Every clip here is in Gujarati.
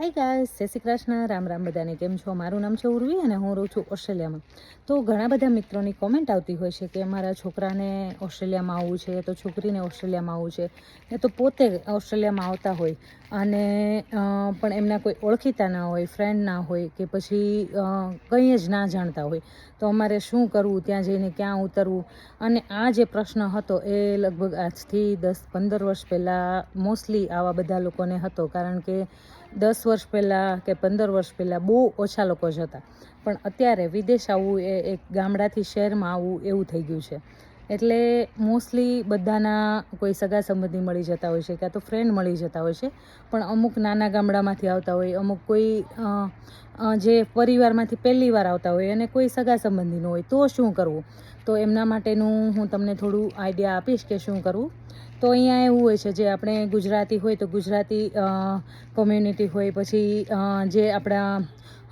હાય ગાઈસ જય શ્રી કૃષ્ણ, રામ રામ બધાને કેમ છો? મારું નામ છે ઉર્વી અને હું રહું છું ઓસ્ટ્રેલિયામાં. તો ઘણા બધા મિત્રોની કોમેન્ટ આવતી હોય છે કે મારા છોકરાને ઓસ્ટ્રેલિયામાં આવવું છે, તો છોકરીને ઓસ્ટ્રેલિયામાં આવવું છે. એ તો પોતે ઓસ્ટ્રેલિયામાં આવતા હોય. અને પણ એમના કોઈ ઓળખીતા ના હોય ફ્રેન્ડ ના હોય, કે પછી કંઈ જ ના જાણતા હોય. તો અમારે શું કરવું, ત્યાં જઈને ક્યાં ઉતરવું? અને આ જે પ્રશ્ન હતો એ લગભગ આજથી દસ પંદર વર્ષ પહેલાં મોસ્ટલી આવા બધા લોકોને હતો. કારણ કે દસ વર્ષ પહેલાં કે પંદર વર્ષ પહેલાં બહુ ઓછા લોકો જતા પણ અત્યારે વિદેશ આવવું એ એક ગામડાથી શહેરમાં આવવું એવું થઈ ગયું છે. એટલે મોસ્ટલી બધાના કોઈ સગા સંબંધી મળી જતા હોય છે કાં તો ફ્રેન્ડ મળી જતા હોય છે. પણ અમુક નાના ગામડામાંથી આવતા હોય, અમુક કોઈ જે પરિવારમાંથી પહેલી વાર આવતા હોય અને કોઈ સગા સંબંધીનું હોય તો શું કરવું? તો એમના માટેનું હું તમને થોડું આઈડિયા આપીશ કે શું કરવું? તો અહીંયા એવું હોય છે, જે આપણે ગુજરાતી હોય તો ગુજરાતી કોમ્યુનિટી હોય, પછી જે આપણા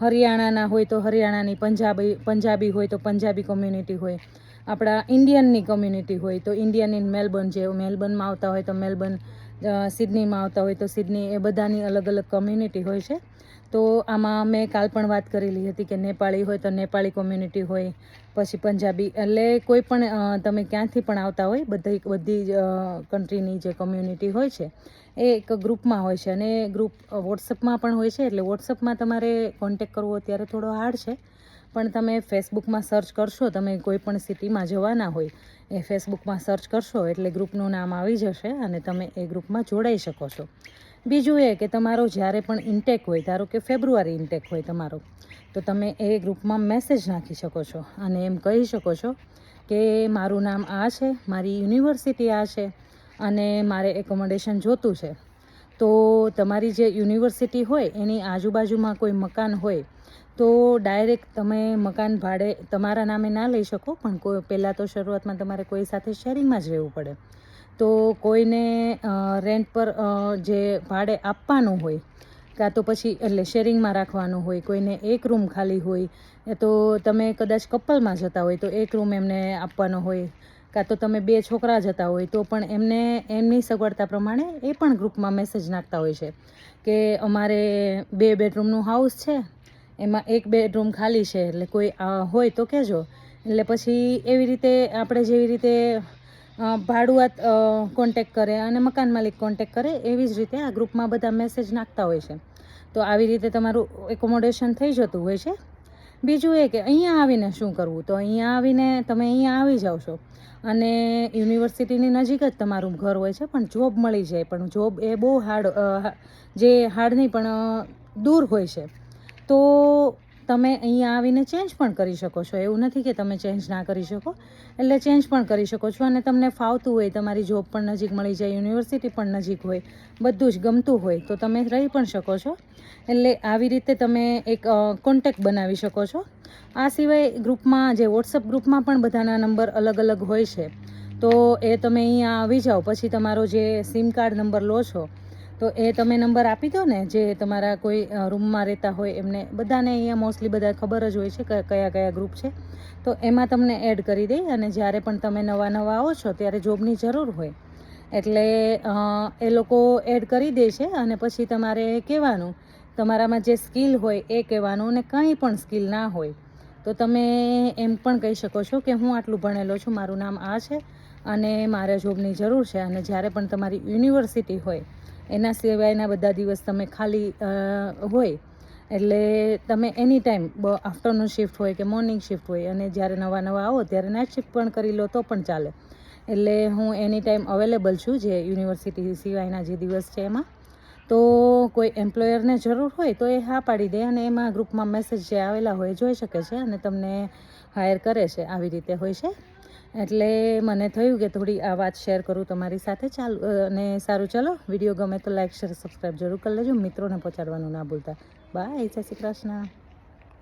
હરિયાણાના હોય તો હરિયાણાની, પંજાબી પંજાબી હોય તો પંજાબી કોમ્યુનિટી હોય. આપણા ઇન્ડિયનની કોમ્યુનિટી હોય તો ઇન્ડિયન ઇન મેલબર્ન જે મેલબર્નમાં આવતા હોય તો મેલબર્ન સિડનીમાં આવતા હોય તો સિડની, એ બધાની અલગ અલગ કોમ્યુનિટી હોય છે. તો આમાં મેં કાલ પણ વાત કરેલી હતી કે નેપાળી હોય તો નેપાળી કોમ્યુનિટી હોય, પછી પંજાબી, એટલે કોઈ પણ તમે ક્યાંથી પણ આવતા હોય, બધી બધી જ કન્ટ્રીની જે કોમ્યુનિટી હોય છે, એ એક ગ્રુપમાં હોય છે. અને ગ્રુપ વોટ્સઅપમાં પણ હોય છે, એટલે વોટ્સઅપમાં તમારે કોન્ટેક કરવો અત્યારે થોડો હાર્ડ છે. પણ તમે ફેસબુકમાં સર્ચ કરશો, તમે કોઈ પણ સિટીમાં જવાના હોય, એ ફેસબુકમાં સર્ચ કરશો, એટલે ગ્રુપનું નામ આવી જશે અને તમે એ ગ્રુપમાં જોડાઈ શકો છો. બીજું એ કે તમારો જ્યારે પણ ઇન્ટેક હોય, ધારો કે ફેબ્રુઆરી ઇન્ટેક હોય તમારો, તો તમે એ ગ્રુપમાં મેસેજ નાખી શકો છો અને એમ કહી શકો છો કે મારું નામ આ છે, મારી યુનિવર્સિટી આ છે અને મારે એકોમોડેશન જોતું છે. તો તમારી જે યુનિવર્સિટી હોય, એની આજુબાજુમાં કોઈ મકાન હોય, તો ડાયરેક્ટ તમે મકાન ભાડે તમારા નામે ના લઈ શકો, પણ કોઈ પહેલાં તો શરૂઆતમાં તમારે કોઈ સાથે શેરિંગમાં જ રહેવું પડે. તો કોઈને રેન્ટ પર જે ભાડે આપવાનું હોય, કાં તો પછી એટલે શેરિંગમાં રાખવાનું હોય, કોઈને એક રૂમ ખાલી હોય તો તમે કદાચ કપલમાં જતા હોય, તો એક રૂમ એમને આપવાનો હોય, કાં તો તમે બે છોકરા જતા હોય, તો પણ એમને, એમની સગવડતા પ્રમાણે એ પણ ગ્રુપમાં મેસેજ નાખતા હોય છે કે અમારે બે બેડરૂમનું હાઉસ છે, એમાં એક બેડરૂમ ખાલી છે, એટલે કોઈ હોય તો કહેજો. એટલે પછી એવી રીતે, આપણે જેવી રીતે ભાડુઆત કોન્ટેક કરે અને મકાન માલિક કોન્ટેક કરે એવી જ રીતે આ ગ્રુપમાં બધા મેસેજ નાખતા હોય છે. તો આવી રીતે તમારું એકોમોડેશન થઈ જતું હોય છે. બીજું એ કે અહીંયા આવીને શું કરવું? તો અહીંયા આવીને તમે અહીંયા આવી જાઓ છો. અને યુનિવર્સિટીની નજીક જ તમારું ઘર હોય છે, પણ જોબ મળી જાય. પણ જોબ એ બહુ હાર્ડ જે હાર્ડ નહીં, પણ દૂર હોય છે. તો તમે અહીંયા આવીને ચેન્જ પણ કરી શકો છો. એવું નથી કે તમે ચેન્જ ના કરી શકો. એટલે ચેન્જ પણ કરી શકો છો અને તમને ફાવતું હોય, તમારી જોબ પણ નજીક મળી જાય યુનિવર્સિટી પણ નજીક હોય, બધું જ ગમતું હોય, તો તમે રહી પણ શકો છો. એટલે આવી રીતે તમે એક કોન્ટેક્ટ બનાવી શકો છો. આ સિવાય ગ્રુપમાં જે વોટ્સઅપ ગ્રુપમાં પણ બધાના નંબર અલગ અલગ હોય છે. તો એ તમે અહીંયા આવી જાઓ. પછી તમારો જે સિમ કાર્ડ નંબર લો છો તો એ તમે નંબર આપી દો ને, જે તમારા કોઈ રૂમમાં રહેતા હોય એમને. બધાને અહીંયા મોસ્ટલી બધા ખબર જ હોય છે કયા કયા ગ્રુપ છે. તો એમાં તમને એડ કરી દે અને જ્યારે પણ તમે નવા નવા આવો છો ત્યારે જોબની જરૂર હોય. એટલે એ લોકો એડ કરી દે છે અને પછી તમારે કહેવાનું, તમારામાં જે સ્કિલ હોય એ કહેવાનું અને કંઈ પણ સ્કિલ ના હોય. તો તમે એમ પણ કહી શકો છો કે હું આટલું ભણેલો છું, મારું નામ આ છે અને મારે જોબની જરૂર છે. અને જ્યારે પણ તમારી યુનિવર્સિટી હોય એના સિવાયના બધા દિવસ તમે ખાલી હોય. એટલે તમે એની ટાઈમ આફ્ટરનૂન શિફ્ટ હોય કે મોર્નિંગ શિફ્ટ હોય અને જ્યારે નવા નવા આવો ત્યારે નાઇટ શિફ્ટ પણ કરી લો તો પણ ચાલે. એટલે હું એની ટાઈમ અવેલેબલ છું જે યુનિવર્સિટી સિવાયના જે દિવસ છે એમાં. તો કોઈ એમ્પ્લોયરને જરૂર હોય તો એ હા પાડી દે અને એમાં ગ્રુપમાં મેસેજ જે આવેલા હોય જોઈ શકે છે અને તમને હાયર કરે છે, આવી રીતે હોય છે. એટલે મને થયું કે થોડી આ વાત શેર કરું તમારી સાથે. ચાલુ અને સારું ચાલો. વીડિયો ગમે તો લાઈક, શેર સબસ્ક્રાઈબ જરૂર કરી લેજો. મિત્રોને પહોંચાડવાનું ના ભૂલતા. બાય, જય શ્રી કૃષ્ણ.